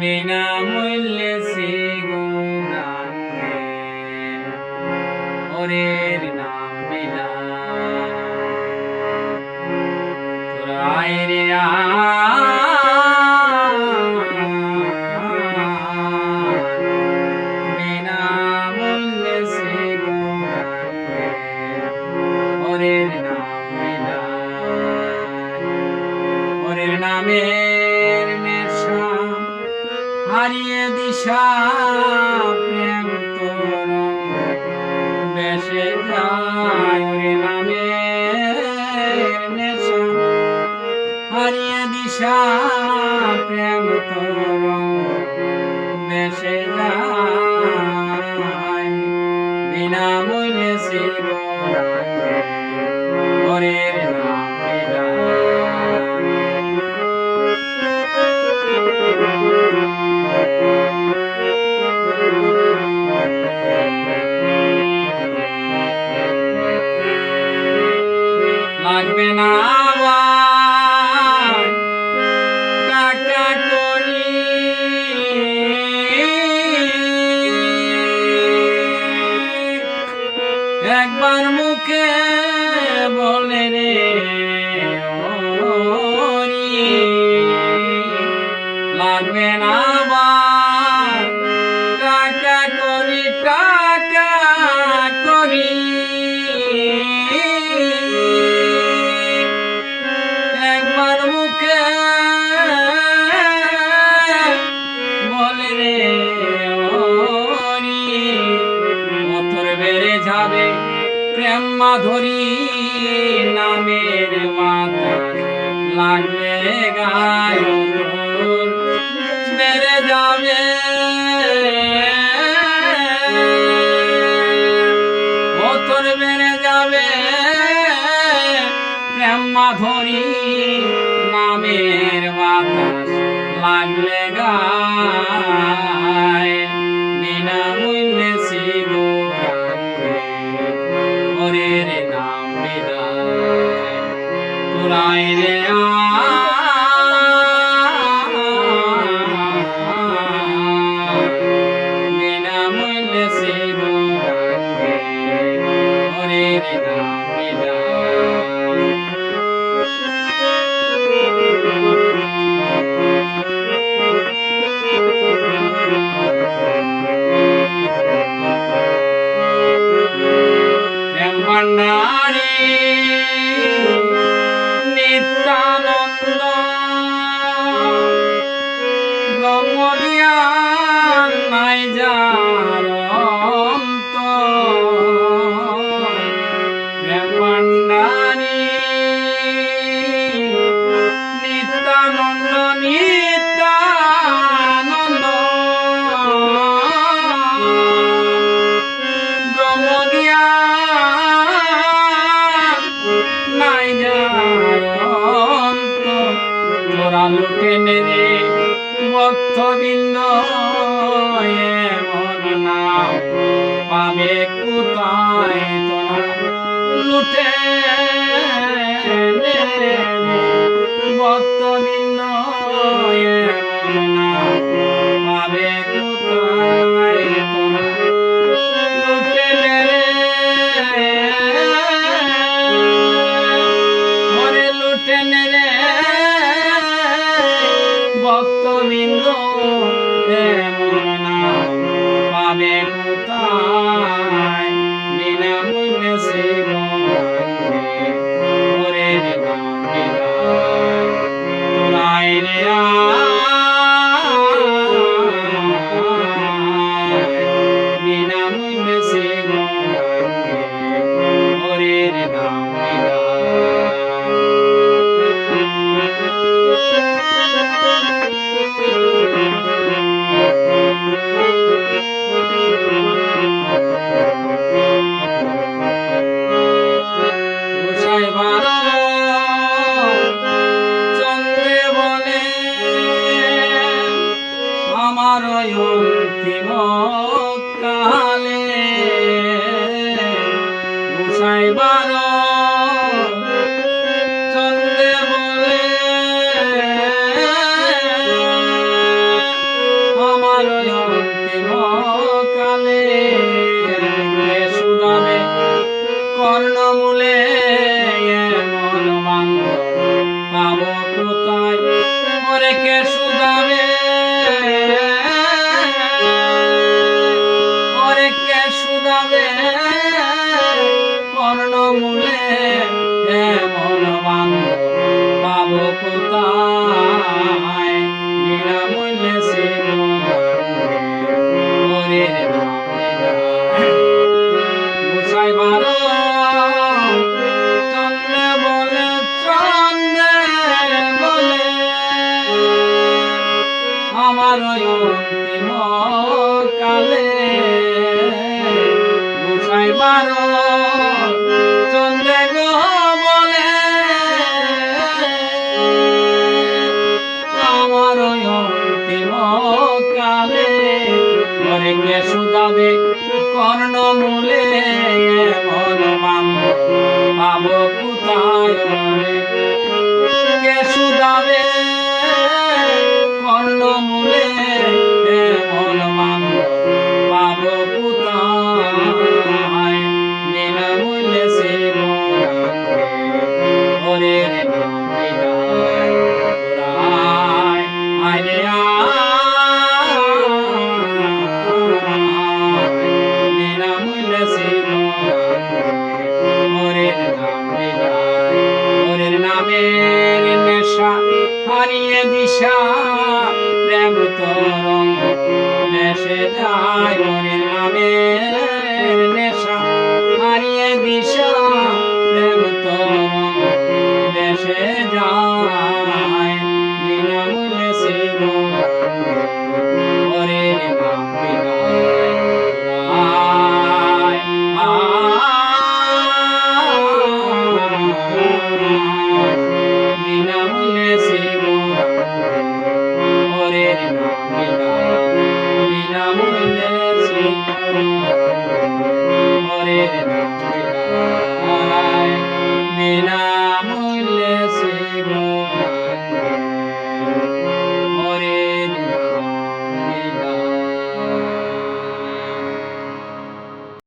বিনামূল্যে শ্রীগুণাঙ্গে হরের নাম বিনা। তোরাই রে বিনামূল্যে শ্রীগুণাঙ্গে হরের নাম বিনা। হরের নামের নেশা হারিয়ে দিশা। লাগবে না একবার মুখে বলে রে লাগবে না যাবে প্রেম মাধুরী নামের মাথা লাগবে গায় বেড়ে যাবে। পথর বেড়ে যাবে। প্রেম মাধুরী নামের বাতাস লাগলে গায়। এমন না পাবে কোথায় বিনা মূল্যে সেবা করে দিলাম বিদায় তোরাই রে বিনা মূল্যে সেবা করে দিলাম বিদায় ওরে কে সুদাবে অন্তিম কালে গোসাই বারো চন্দ্রে গো বলে। আমার অন্তিম কালে মরে কে সুদাবে কর্ণ মূলে মন বান্ধব পাব কোথায় হারিয়ে দিশা। প্রেম তরঙ্গ দেশে নামের